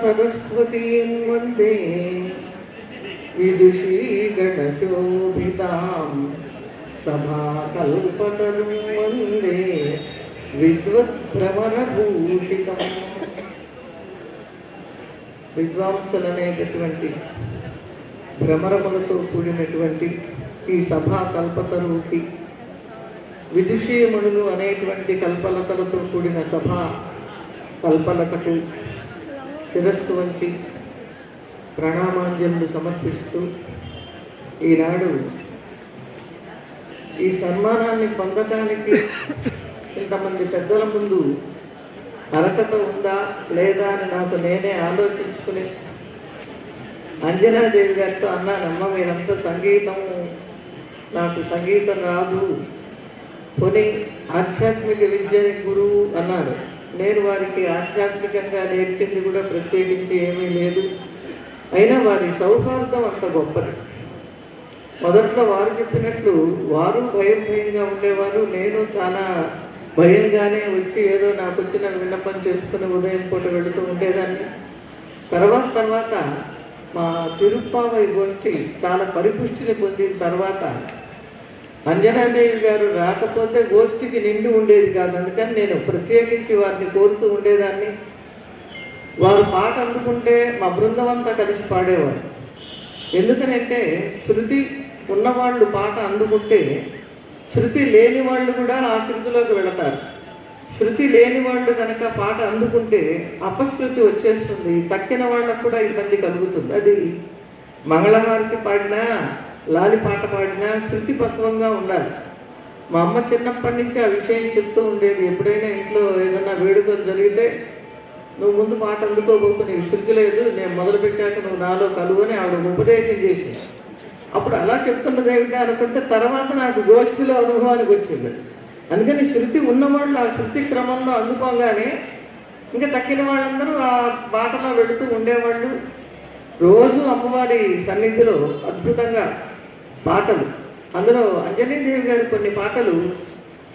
సరస్వతీం వందే విదుషీ గణశోభితాం సభాకల్పతరుం వందే విద్వద్భ్రమణభూషితం విద్వాంసలనేటటువంటి భ్రమరములతో కూడినటువంటి ఈ సభా కల్పతరువుకి విదుషీయమునులు అనేటువంటి కల్పలతలతో కూడిన సభా కల్పలతకు శిరస్సు వంచి ప్రణామాంజలు సమర్పిస్తూ ఈనాడు ఈ సన్మానాన్ని పొందటానికి ఇంతమంది పెద్దల ముందు అర్హత ఉందా లేదా అని నాకు నేనే ఆలోచించుకుని అంజనాదేవి గారితో అన్నానమ్మ మీరంతా సంగీతం నాకు సంగీతం రాదు. కొని ఆధ్యాత్మిక విద్య గురువు అన్నారు నేను వారికి ఆధ్యాత్మికంగా నేర్పింది కూడా ప్రత్యేకించి ఏమీ లేదు. అయినా వారి సౌహార్దం అంత గొప్పది. మొదట్లో వారు చెప్పినట్లు వారు భయం భయంగా ఉండేవారు. నేను చాలా భయంగానే వచ్చి ఏదో నాకు వచ్చిన విన్నపం చేసుకుని ఉదయం పూట వెళుతూ ఉండేదాన్ని. తర్వాత తర్వాత మా తిరుప్పావై వచ్చి చాలా పరిపుష్టిని పొందిన తర్వాత అంజనాదేవి గారు రాకపోతే గోష్ఠికి నిండి ఉండేది కాదు. అందుకని నేను ప్రత్యేకించి వారిని కోరుతూ ఉండేదాన్ని. వారు పాట అందుకుంటే మా బృందం అంతా కలిసి పాడేవారు. ఎందుకనంటే శృతి ఉన్నవాళ్ళు పాట అందుకుంటే శృతి లేని వాళ్ళు కూడా ఆ శృతిలోకి వెళతారు. శృతి లేని వాళ్ళు కనుక పాట అందుకుంటే అపశృతి వచ్చేస్తుంది. తక్కిన వాళ్ళకు కూడా ఇబ్బంది కలుగుతుంది. అది మంగళహారతి పాడినా లాలి పాట పాడినా శృతిపత్వంగా ఉండాలి. మా అమ్మ చిన్నప్పటి నుంచి ఆ విషయం చెప్తూ ఉండేది. ఎప్పుడైనా ఇంట్లో ఏదైనా వేడుకలు జరిగితే నువ్వు ముందు పాట అందుకోబోకు నీకు శృతి లేదు నేను మొదలు పెట్టాక నువ్వు నాలో కలువని ఆవిడ ఉపదేశం చేసి అప్పుడు అలా చెప్తున్నది ఏమిటి అనుకుంటే తర్వాత నాకు గోష్ఠిలో అనుభవానికి వచ్చింది. అందుకని శృతి ఉన్నవాళ్ళు ఆ శృతి క్రమంలో అందుకోగానే ఇంకా తక్కిన వాళ్ళందరూ ఆ బాటలో వెళుతూ ఉండేవాళ్ళు. రోజు అమ్మవారి సన్నిధిలో అద్భుతంగా పాటలు. అందులో అంజనీదేవి గారి కొన్ని పాటలు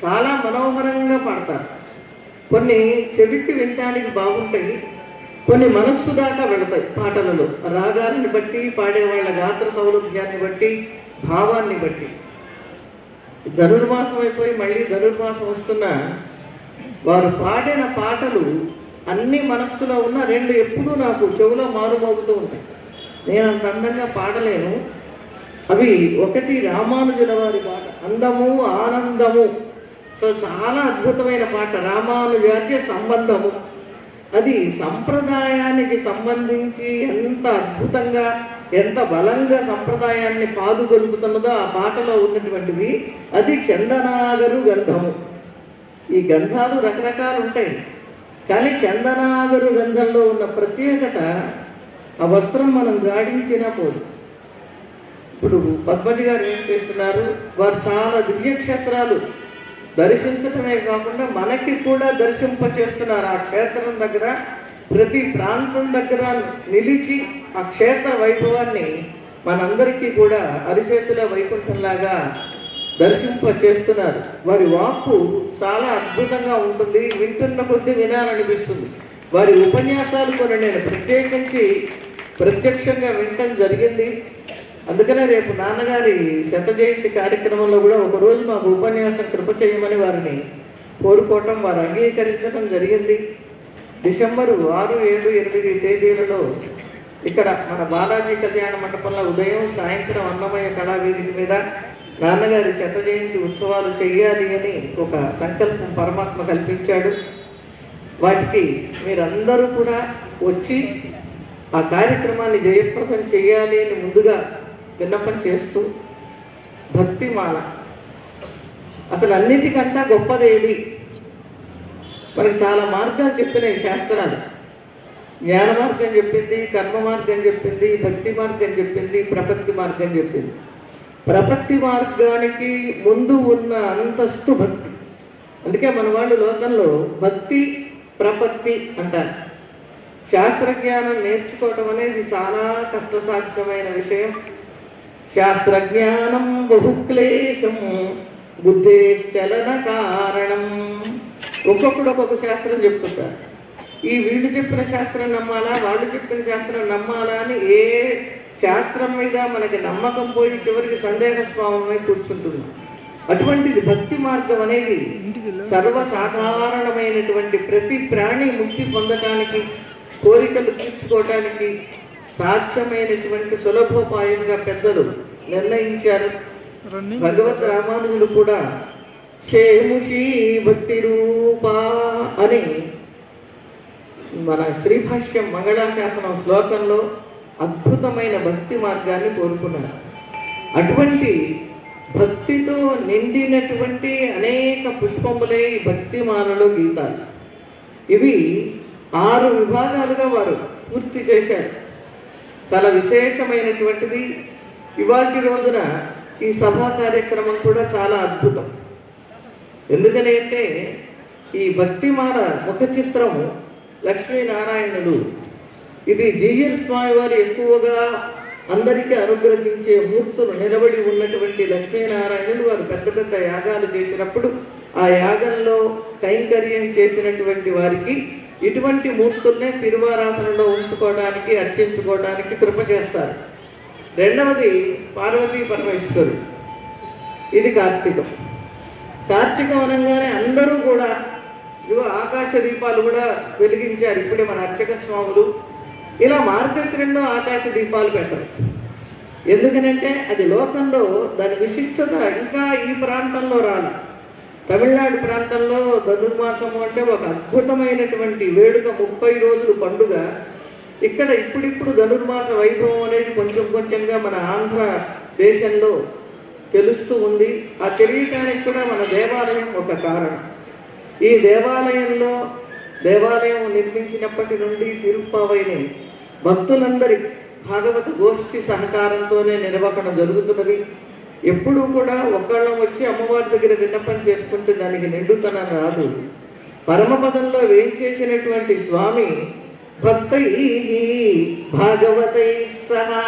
చాలా మనోహరంగా పాడతారు. కొన్ని చెవికి వినటానికి బాగుంటాయి కొన్ని మనస్సు దాకా వెళతాయి పాటలలో. రాగాన్ని బట్టి పాడేవాళ్ళ గాత్ర సౌలభ్యాన్ని బట్టి భావాన్ని బట్టి. ధనుర్మాసం అయిపోయి మళ్ళీ ధనుర్మాసం వస్తున్న వారు పాడిన పాటలు అన్ని మనస్సులో ఉన్న రెండు ఎప్పుడూ నాకు చెవులో మారుమోగుతూ ఉంటాయి. నేను అంత అందంగా పాడలేను. అవి ఒకటి రామానుజుల వారి పాట. అందము ఆనందము. సో చాలా అద్భుతమైన పాట. రామానుజాద్య సంబంధము. అది సంప్రదాయానికి సంబంధించి ఎంత అద్భుతంగా ఎంత బలంగా సంప్రదాయాన్ని పాదుగొలుపుతున్నదో ఆ పాటలో ఉన్నటువంటిది అది చందనాగరు గంధము. ఈ గంధాలు రకరకాలు ఉంటాయి. కానీ చందనాగరు గంధంలో ఉన్న ప్రత్యేకత ఆ వస్త్రం మనం గాడించినా పోదు. ఇప్పుడు పద్మజి గారు ఏం చేస్తున్నారు? వారు చాలా దివ్యక్షేత్రాలు దర్శించటమే కాకుండా మనకి కూడా దర్శింపచేస్తున్నారు. ఆ క్షేత్రం దగ్గర ప్రతి ప్రాంతం దగ్గర నిలిచి ఆ క్షేత్ర వైభవాన్ని మనందరికీ కూడా అరిచేతుల వైకుంఠంలాగా దర్శింప చేస్తున్నారు వారి వాక్కు చాలా అద్భుతంగా ఉంటుంది. వింటున్న కొద్దీ వినాలనిపిస్తుంది. వారి ఉపన్యాసాలు కూడా నేను ప్రత్యేకించి ప్రత్యక్షంగా వినటం జరిగింది. అందుకనే రేపు నాన్నగారి శత జయంతి కార్యక్రమంలో కూడా ఒకరోజు మాకు ఉపన్యాసం కృప చేయమని వారిని కోరుకోవటం వారు అంగీకరించడం జరిగింది. డిసెంబరు ఆరు ఏడు ఎనిమిది తేదీలలో ఇక్కడ మన బాలాజీ కళ్యాణ మండపంలో ఉదయం సాయంత్రం అన్నమయ్య కళావేదిక మీద నాన్నగారి శత జయంతి ఉత్సవాలు చేయాలి అని ఒక సంకల్పం పరమాత్మ కల్పించాడు. వాటికి మీరందరూ కూడా వచ్చి ఆ కార్యక్రమాన్ని జయప్రదం చేయాలి అని ముందుగా విన్నపం చేస్తూ భక్తి మాల అసలు అన్నిటికంటా గొప్పదేది? మనకి చాలా మార్గాలు చెప్పినాయి శాస్త్రాలు. జ్ఞాన మార్గం చెప్పింది కర్మ మార్గం చెప్పింది భక్తి మార్గం చెప్పింది ప్రపత్తి మార్గం చెప్పింది. ప్రపత్తి మార్గానికి ముందు ఉన్న అంతస్తు భక్తి. అందుకే మన వాళ్ళు లోకంలో భక్తి ప్రపత్తి అంటారు. శాస్త్రజ్ఞానం నేర్చుకోవటం అనేది చాలా కష్టసాధ్యమైన విషయం. శాస్త్రజ్ఞానం బహుక్లేశం బుద్ధేశ్చలన కారణం. ఒక్కొక్కడు ఒక్కొక్క శాస్త్రం చెప్తుంటారు. ఈ వీళ్ళు చెప్పిన శాస్త్రం నమ్మాలా వాళ్ళు చెప్పిన శాస్త్రం నమ్మాలా అని ఏ శాస్త్రం మీద మనకి నమ్మకం పోయి చివరికి సందేహస్వామమై కూర్చుంటుంది. అటువంటిది భక్తి మార్గం అనేది సర్వసాధారణమైనటువంటి ప్రతి ప్రాణి ముక్తి పొందటానికి కోరికలు తీర్చుకోవటానికి సాధ్యమైనటువంటి సులభోపాయంగా పెద్దలు నిర్ణయించారు. భగవద్ రామానుజులు కూడా భక్తి రూపా అని మన శ్రీభాష్యం మంగళాశాసనం శ్లోకంలో అద్భుతమైన భక్తి మార్గాన్ని కోరుకున్నారు. అటువంటి భక్తితో నిండినటువంటి అనేక పుష్పములే ఈ భక్తి మాలలో గీతాలు. ఇవి ఆరు విభాగాలుగా వారు పూర్తి చేశారు. చాలా విశేషమైనటువంటిది ఇవాటి రోజున ఈ సభా కార్యక్రమం కూడా చాలా అద్భుతం. ఎందుకని అంటే ఈ భక్తిమాల ముఖ చిత్రము లక్ష్మీనారాయణుడు ఇది జీఎల్ స్వామి వారు ఎక్కువగా అందరికీ అనుగ్రహించే మూర్తులు నిలబడి ఉన్నటువంటి లక్ష్మీనారాయణుడు వారు పెద్ద పెద్ద యాగాలు చేసినప్పుడు ఆ యాగంలో కైంకర్యం చేసినటువంటి వారికి ఇటువంటి మూర్తుల్నే తిరువారాధనలో ఉంచుకోవడానికి అర్చించుకోవడానికి కృప చేస్తారు. రెండవది పార్వతీ పరమేశ్వరుడు. ఇది కార్తీకం. కార్తీకం అనగానే అందరూ కూడా ఇదిగో ఆకాశ దీపాలు కూడా వెలిగించారు. ఇప్పుడే మన అర్చక స్వాములు. ఇలా మార్గశ్రంలో ఆకాశ దీపాలు పెట్టరు. ఎందుకనంటే అది లోకంలో దాని విశిష్టత ఇంకా ఈ ప్రాంతంలో రాలి తమిళనాడు ప్రాంతంలో ధనుర్మాసము అంటే ఒక అద్భుతమైనటువంటి వేడుక ముప్పై రోజులు పండుగ. ఇక్కడ ఇప్పుడిప్పుడు ధనుర్మాస వైభవం అనేది కొంచెం కొంచెంగా మన ఆంధ్ర దేశంలో తెలుస్తూ ఉంది. ఆ తెలియటానికి కూడా మన దేవాలయం ఒక కారణం. ఈ దేవాలయంలో దేవాలయం నిర్మించినప్పటి నుండి తిరుప్పావైని భక్తులందరి భాగవత గోష్ఠి సహకారంతోనే నిర్వహణ జరుగుతున్నది. ఎప్పుడూ కూడా ఒకళ్ళం వచ్చి అమ్మవారి దగ్గర విన్నపం చేసుకుంటే దానికి నిండుతనం రాదు. పరమపదంలో వేయించేసినటువంటి స్వామి భక్తై భాగవతై సహా.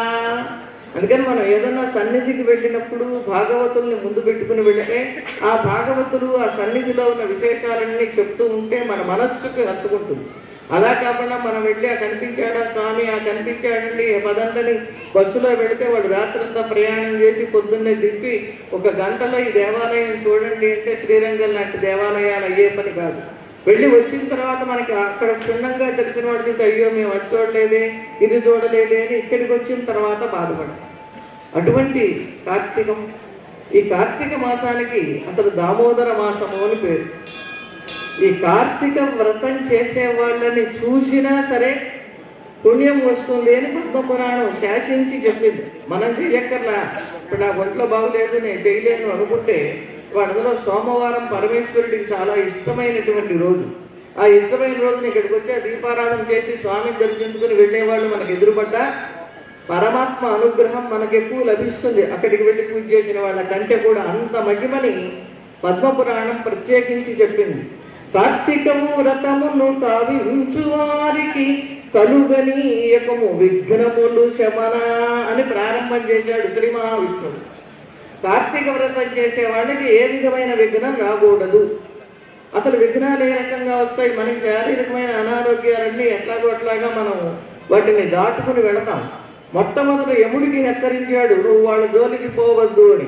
అందుకని మనం ఏదైనా సన్నిధికి వెళ్ళినప్పుడు భాగవతుల్ని ముందు పెట్టుకుని వెళితే ఆ భాగవతులు ఆ సన్నిధిలో ఉన్న విశేషాలన్నీ చెప్తూ ఉంటే మన మనస్సుకి హత్తుకుంటుంది. అలా కాకుండా మనం వెళ్ళి ఆ కనిపించాడా స్వామి? ఆ కనిపించాడండి ఏ పదంతని బస్సులో వెళితే వాడు రాత్రంతా ప్రయాణం చేసి పొద్దున్నే దిప్పి ఒక గంటలో ఈ దేవాలయం చూడండి అంటే శ్రీరంగం లాంటి దేవాలయాలు అయ్యే పని కాదు. వెళ్ళి వచ్చిన తర్వాత మనకి అక్కడ క్షుణ్ణంగా తెలిసిన వాడు చూస్తే అయ్యో మేము అది చూడలేదే ఇది చూడలేదే అని ఇక్కడికి వచ్చిన తర్వాత బాధపడతాం అటువంటి కార్తీకం ఈ కార్తీక మాసానికి అసలు దామోదర మాసము అని పేరు. ఈ కార్తీక వ్రతం చేసే వాళ్ళని చూసినా సరే పుణ్యం వస్తుంది అని పద్మపురాణం శాసించి చెప్పింది. మనం చెయ్యక్కర్లా. ఇప్పుడు నా ఒంట్లో బాగులేదు నేను చేయలేను అనుకుంటే అందులో సోమవారం పరమేశ్వరుడికి చాలా ఇష్టమైనటువంటి రోజు. ఆ ఇష్టమైన రోజున ఇక్కడికి వచ్చి ఆ దీపారాధన చేసి స్వామిని దర్శించుకుని వెళ్ళేవాళ్ళు మనకు ఎదురుపడ్డా పరమాత్మ అనుగ్రహం మనకు ఎక్కువ లభిస్తుంది. అక్కడికి వెళ్ళి పూజ చేసిన వాళ్ళకంటే కూడా అంత మహిమని పద్మపురాణం ప్రత్యేకించి చెప్పింది. కార్తీకము రథమును తావించు వారికి కలుగనీయకము. విఘ్నములు శమన అని ప్రారంభం చేశాడు శ్రీ మహావిష్ణువు. కార్తీక వ్రతం చేసే వాళ్ళకి ఏ విధమైన విఘ్నం రాకూడదు. అసలు విఘ్నాలు ఏ రకంగా వస్తాయి? మనకి శారీరకమైన అనారోగ్యాలన్నీ ఎట్లాగో అట్లాగా మనం వాటిని దాటుకుని వెళతాం. మొట్టమొదట యముడికి హెచ్చరించాడు నువ్వు వాళ్ళ జోలికి పోవద్దు అని.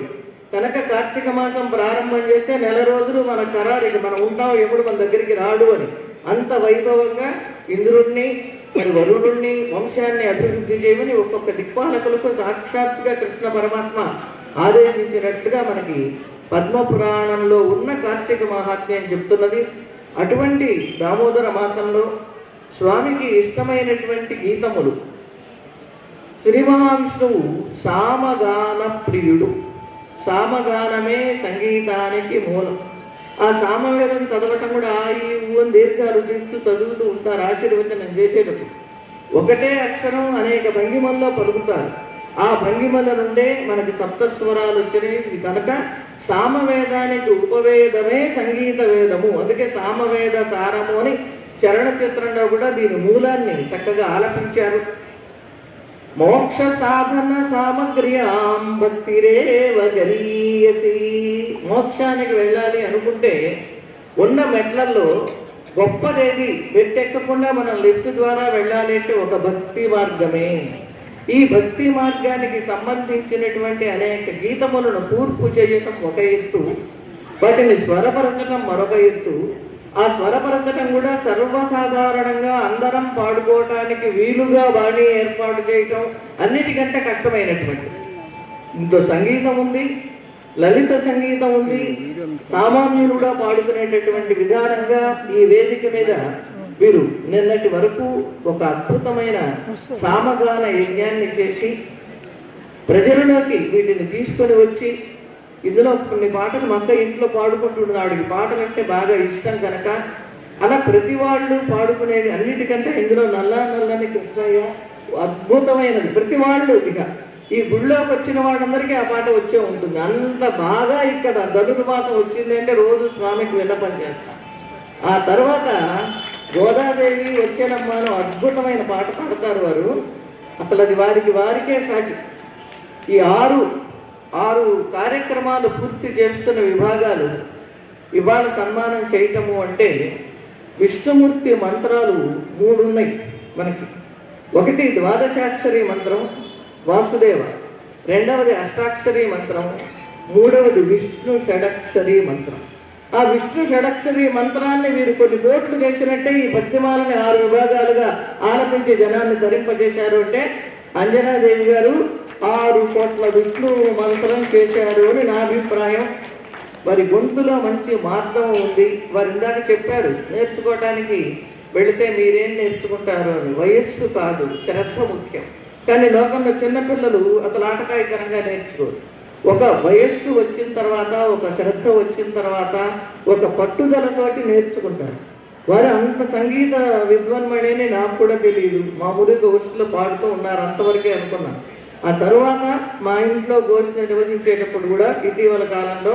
కనుక కార్తీక మాసం ప్రారంభం చేస్తే నెల రోజులు మన ఖరారు మనం ఉంటాం ఎప్పుడు మన దగ్గరికి రాడు అని. అంత వైభవంగా ఇంద్రుణ్ణి మరి వరుణుణ్ణి వంశాన్ని అభివృద్ధి చేయమని ఒక్కొక్క దిక్పాలకులకు సాక్షాత్గా కృష్ణ పరమాత్మ ఆదేశించినట్టుగా మనకి పద్మ పురాణంలో ఉన్న కార్తీక మహాత్మ్యం చెప్తున్నది. అటువంటి దామోదర మాసంలో స్వామికి ఇష్టమైనటువంటి గీతములు. శ్రీ మహావిష్ణువు సామగాన ప్రియుడు. సామగానమే సంగీతానికి మూలం. ఆ సామవేదం చదవటం కూడా ఆ ఈ ఊ దీర్ఘాలు తీస్తూ చదువుతూ ఉంటారు. ఆశీర్వచనం చేసేటప్పుడు. ఒకటే అక్షరం అనేక భంగిమల్లో పలుకుతారు. ఆ భంగిమల నుండే మనకి సప్తస్వరాలు వచ్చినాయి కనుక సామవేదానికి ఉపవేదమే సంగీత వేదము. అందుకే సామవేద సారము అని చరణ చిత్రంలో కూడా దీని మూలాన్ని చక్కగా ఆలపించారు. మోక్ష సాధన సామగ్ర్యాం భక్తిరేవ గరీయసి. మోక్షానికి వెళ్ళాలి అనుకుంటే ఉన్న మెట్లల్లో గొప్పదేది. మెట్టెక్కకుండా మనం లిఫ్ట్ ద్వారా వెళ్ళాలి అంటే ఒక భక్తి మార్గమే. ఈ భక్తి మార్గానికి సంబంధించినటువంటి అనేక గీతములను కూర్పు చేయటం ఒక ఎత్తు వాటిని స్వరపరచడం మరొక ఎత్తు. ఆ స్వరపరచడం కూడా సర్వసాధారణంగా అందరం పాడుకోవటానికి వీలుగా వాణి ఏర్పాటు చేయటం అన్నిటికంటే కష్టమైనటువంటి ఇంకో సంగీతం ఉంది లలిత సంగీతం ఉంది. సామాన్యులుగా పాడుకునేటటువంటి విధానంగా ఈ వేదిక మీద వీరు నిన్నటి వరకు ఒక అద్భుతమైన సామగాన యజ్ఞాన్ని చేసి ప్రజలలోకి వీటిని తీసుకొని వచ్చి ఇందులో కొన్ని పాటలు మక్క ఇంట్లో పాడుకుంటున్నాడు. ఆవిడకి పాటలు అంటే బాగా ఇష్టం కనుక అలా ప్రతి వాళ్ళు పాడుకునేది అన్నిటికంటే ఇందులో నల్ల నల్లని కృష్ణయ్య అద్భుతమైనది. ప్రతి వాళ్ళు ఇక ఈ గుళ్ళోకి వచ్చిన వాళ్ళందరికీ ఆ పాట వచ్చే ఉంటుంది. అంత బాగా ఇక్కడ ధనుర్మాసం వచ్చింది అంటే రోజు స్వామికి విన్నపం చేస్తాం. ఆ తర్వాత గోదాదేవి వచ్చేనమ్మాను అద్భుతమైన పాట పాడతారు వారు. అసలు అది వారికి వారికే సాటి. ఈ ఆరు ఆరు కార్యక్రమాలు పూర్తి చేస్తున్న విభాగాలు ఇవాళ సన్మానం చేయటము అంటే విష్ణుమూర్తి మంత్రాలు మూడు ఉన్నాయి మనకి. ఒకటి ద్వాదశాక్షరి మంత్రం వాసుదేవ. రెండవది అష్టాక్షరి మంత్రం మూడవది విష్ణు షడక్షరి మంత్రం. ఆ విష్ణు షడక్షరి మంత్రాన్ని వీరు కొన్ని కోట్లు చేసినట్టే ఈ భక్తిమాలని ఆరు విభాగాలుగా ఆలపించి జనాన్ని ధరింపజేశారు అంటే అంజనాదేవి గారు ఆరు కోట్ల విష్ణు మంత్రం చేశారు అని నా అభిప్రాయం. వారి గొంతులో మంచి మార్గం ఉంది. వారు ఇందాక చెప్పారు నేర్చుకోవటానికి వెళితే మీరేం నేర్చుకుంటారు అని. వయస్సు కాదు శ్రద్ధ ముఖ్యం. కానీ లోకంలో చిన్నపిల్లలు అసలు ఆటకాయకరంగా నేర్చుకోరు. ఒక వయస్సు వచ్చిన తర్వాత ఒక శ్రద్ధ వచ్చిన తర్వాత ఒక పట్టుదలతోటి నేర్చుకుంటారు. వారు అంత సంగీత విద్వన్మణిని నాకు కూడా తెలియదు మామూలుగా గోష్ఠిలో పాడుతూ ఉన్నారు అంతవరకే అనుకున్నాను ఆ తరువాత మా ఇంట్లో గోష్ఠి నిర్వహించేటప్పుడు కూడా ఇటీవల కాలంలో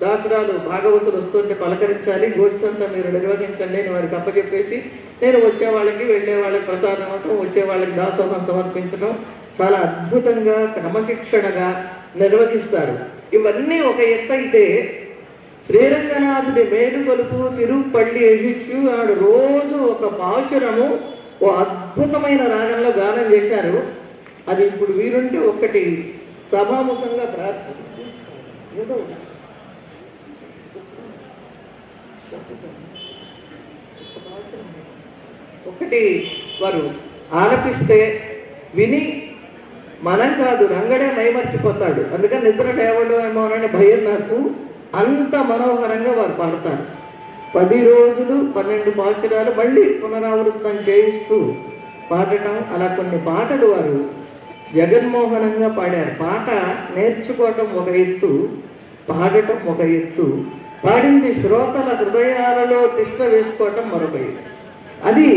దాసరాలు భాగవతులు వస్తుంటే పలకరించాలి గోష్ఠి అంతా మీరు నిర్వహించండి అని వారికి అప్పచెప్పేసి నేను వచ్చే వాళ్ళకి వెళ్ళే వాళ్ళకి ప్రసాదం ఇవ్వటం వచ్చే వాళ్ళకి దాసోహం సమర్పించడం చాలా అద్భుతంగా క్రమశిక్షణగా నిర్వహిస్తారు. ఇవన్నీ ఒక ఎత్తు అయితే శ్రీరంగనాథుడి మేలుకొలుపు తిరుపల్లి ఎగిచ్చు ఆడు రోజు ఒక పాశురము ఓ అద్భుతమైన రాగంలో గానం చేశారు. అది ఇప్పుడు వీరుంటే ఒక్కటి సభాముఖంగా ప్రార్థన ఏదో ఒకటి వారు ఆలపిస్తే విని మనం కాదు రంగడే మైమర్చిపోతాడు. అందుకని నిద్ర లేవడమేమో అనే భయం నాకు. అంత మనోహరంగా వారు పాడతారు. పది రోజులు పన్నెండు సంవత్సరాలు మళ్ళీ పునరావృతం చేయిస్తూ పాడటం అలా కొన్ని పాటలు వారు జగన్మోహనంగా పాడారు. పాట నేర్చుకోవటం ఒక ఎత్తు పాడటం ఒక ఎత్తు. పాడింది శ్రోతల హృదయాలలో తిష్ట వేసుకోవటం మరొక ఎత్తు. అది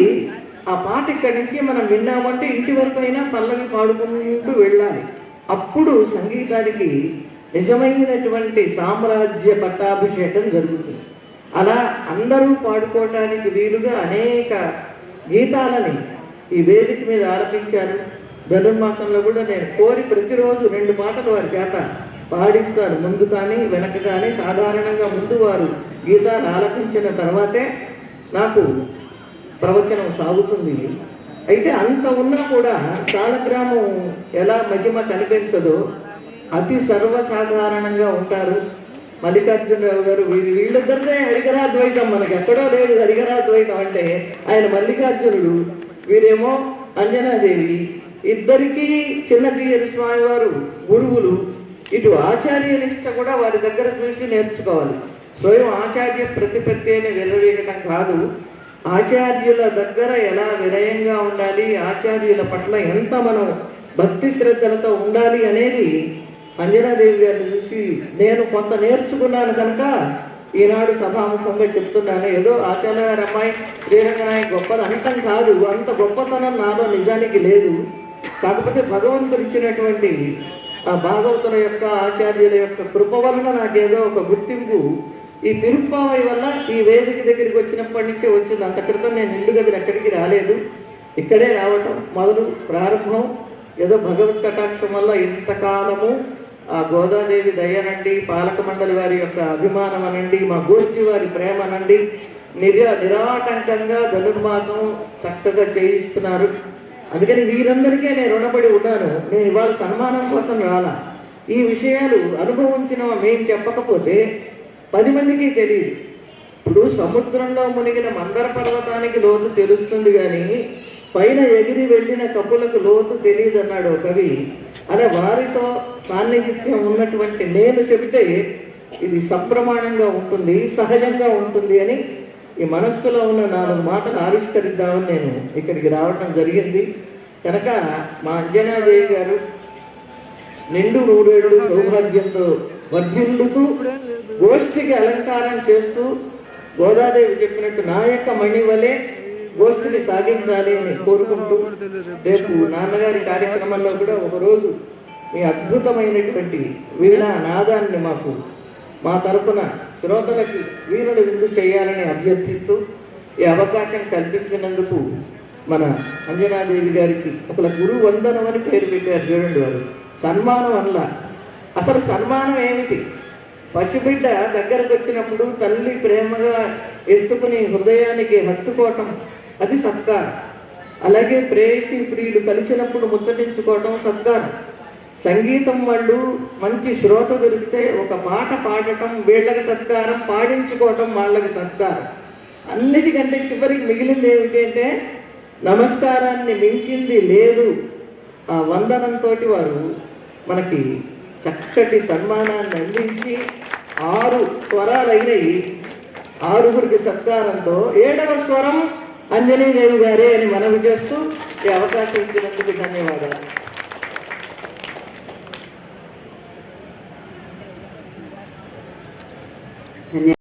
ఆ పాట ఇక్కడి నుంచి మనం విన్నామంటే ఇంటి వరకు అయినా పల్లవి పాడుకుంటూ వెళ్ళాలి. అప్పుడు సంగీతానికి నిజమైనటువంటి సామ్రాజ్య పట్టాభిషేకం జరుగుతుంది. అలా అందరూ పాడుకోవటానికి వీలుగా అనేక గీతాలని ఈ వేదిక మీద ఆలపించాను ధనుర్మాసంలో కూడా నేను కోరి ప్రతిరోజు రెండు పాటలు వారి చేత పాడిస్తారు. ముందు కానీ వెనక కానీ సాధారణంగా ముందు వారు గీతాలు ఆలపించిన తర్వాతే నాకు ప్రవచనం సాగుతుంది. అయితే అంత ఉన్నా కూడా సాలగ్రామం ఎలా మహిమ కనిపించదో అతి సర్వసాధారణంగా ఉంటారు. మల్లికార్జునరావు గారు వీరి వీళ్ళిద్దరిదే హరికరాద్వైతం మనకి ఎక్కడో లేదు హరికరాద్వైతం అంటే ఆయన మల్లికార్జునుడు వీరేమో అంజనాదేవి. ఇద్దరికీ చిన్నజీయరి స్వామి వారు గురువులు. ఇటు ఆచార్య నిష్ట కూడా వారి దగ్గర చూసి నేర్చుకోవాలి. స్వయం ఆచార్య ప్రతిపత్తి అని వెల్లవేయటం కాదు. ఆచార్యుల దగ్గర ఎలా వినయంగా ఉండాలి ఆచార్యుల పట్ల ఎంత మనం భక్తి శ్రద్ధలతో ఉండాలి అనేది అంజనాదేవి గారిని చూసి నేను కొంత నేర్చుకున్నాను కనుక ఈనాడు సభాముఖంగా చెప్తున్నాను. ఏదో ఆచార్య గారి అమ్మాయి శ్రీరంగనాయ గొప్పది అంతం కాదు అంత గొప్పతనం నాలో నిజానికి లేదు. కాకపోతే భగవంతుడు ఇచ్చినటువంటి ఆ భాగవతుల యొక్క ఆచార్యుల యొక్క కృప వలన నాకేదో ఒక గుర్తింపు ఈ తిరుప్పావై వల్ల ఈ వేదిక దగ్గరికి వచ్చినప్పటి నుంచి వచ్చింది. అంత క్రితం నేను ఇల్లు గదిని ఎక్కడికి రాలేదు. ఇక్కడే రావటం మొదలు ప్రారంభం. ఏదో భగవత్ కటాక్షం వల్ల ఇంతకాలము ఆ గోదాదేవి దయనండి పాలక మండలి వారి యొక్క అభిమానం అనండి మా గోష్ఠి వారి ప్రేమ అనండి. నిర నిరాటంకంగా ధనుర్మాసం చక్కగా చేయిస్తున్నారు. అందుకని వీరందరికీ నేను రుణపడి ఉన్నాను. నేను ఇవాళ సన్మానం కోసం రాలా. ఈ విషయాలు అనుభవించిన మేము చెప్పకపోతే పది మందికి తెలియదు ఇప్పుడు సముద్రంలో మునిగిన మందర పర్వతానికి లోతు తెలుస్తుంది కానీ పైన ఎగిరి వెళ్ళిన కప్పులకు లోతు తెలియదు అన్నాడు కవి. అలా వారితో సాన్నిహిత్యం ఉన్నటువంటి నేను చెబితే ఇది సప్రమాణంగా ఉంటుంది సహజంగా ఉంటుంది అని ఈ మనస్సులో ఉన్న నాలుగు మాటలు ఆవిష్కరిద్దామని నేను ఇక్కడికి రావటం జరిగింది. కనుక మా అంజనాదేవి గారు నిండు నూరేళ్ళు సౌభాగ్యంతో వర్ధిల్లుతూ గోష్ఠికి అలంకారం చేస్తూ గోదాదేవి చెప్పినట్టు నా యొక్క మణి వలె గోష్ఠిని సాగించాలి అని కోరుకుంటూ రేపు నాన్నగారి కార్యక్రమంలో కూడా ఒకరోజు మీ అద్భుతమైనటువంటి వీణ నాదాన్ని మాకు మా తరపున శ్రోతలకి వీరుడు విందు చేయాలని అభ్యర్థిస్తూ ఈ అవకాశం కల్పించినందుకు మన అంజనాదేవి గారికి అసలు గురు వందనం అని పేరు పెట్టారు చూడండి వారు. సన్మానం అల్ల అసలు సన్మానం ఏమిటి? పసిబిడ్డ దగ్గరకు వచ్చినప్పుడు తల్లి ప్రేమగా ఎత్తుకుని హృదయానికి హత్తుకోవటం అది సత్కారం. అలాగే ప్రేయసి ప్రియుడు కలిసినప్పుడు ముచ్చటించుకోవటం సత్కారం. సంగీతం వాళ్ళు మంచి శ్రోత దొరికితే ఒక పాట పాడటం వీళ్ళకి సత్కారం పాడించుకోవటం వాళ్ళకి సత్కారం. అన్నిటికంటే చివరికి మిగిలింది ఏమిటంటే నమస్కారాన్ని మించింది లేదు. ఆ వందనంతో వారు మనకి చక్కటి సన్మానాన్ని అందించి ఆరు స్వరాలైనవి ఆరుగురికి సత్కారంతో ఏడవ స్వరం అంజనీదేవి గారే అని మనవి చేస్తూ ఈ అవకాశం ఇచ్చినందుకు ధన్యవాదాలు.